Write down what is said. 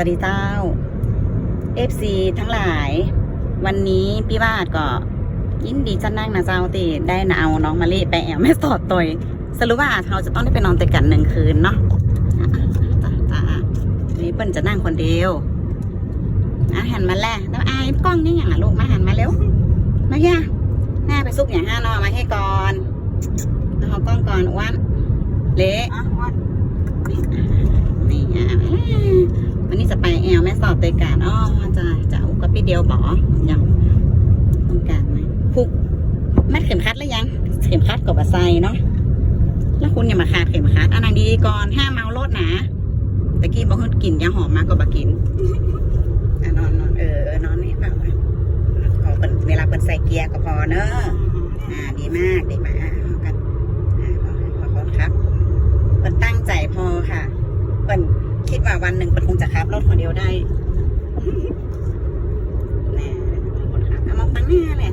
วัสดีเจ้า FC ทั้งหลาย วันนี้พี่วาดก็ยินดีจะนั่งนะเจ้าตีได้นะเอาน้องมาลีไปแอวแม่สอดตอยสรุปว่าเราจะต้องได้ไปนอนติดกันหนึ่งคืนเนาะนี่เปิ้ลจะนั่งคนเดียวอะหันมาแล้แล้วอายกล้องนี่อย่างอะลูกมาหันมาเร็ว มาแย่หน้าไปซุกอย่างห้านอมาให้ก่อนเอากล้องก่อนอ้วันเละวันอะวันนี้จะไปแอลแม่สอดเตยการอ้อจะจะอุกกับพี่เดี ยวบอยังต้องการไหมผูกมัดเข็มขัดแล้วยัง เข็มขัดกับบะไซเนาะแล้วคุณอย่ามาขาดเข็มขัดอันนั้นดีๆก่อนห้ามเมารถนะตะกี้บอกให้กินยาหอมมากกว่าบะกินอะนอนนอนเออเออนอนนี่แบบว่าพอเป็นเวลาเป็นใส่เกียร์ก็พอเนอะอ่าดีมากดีมาก แม่แหละ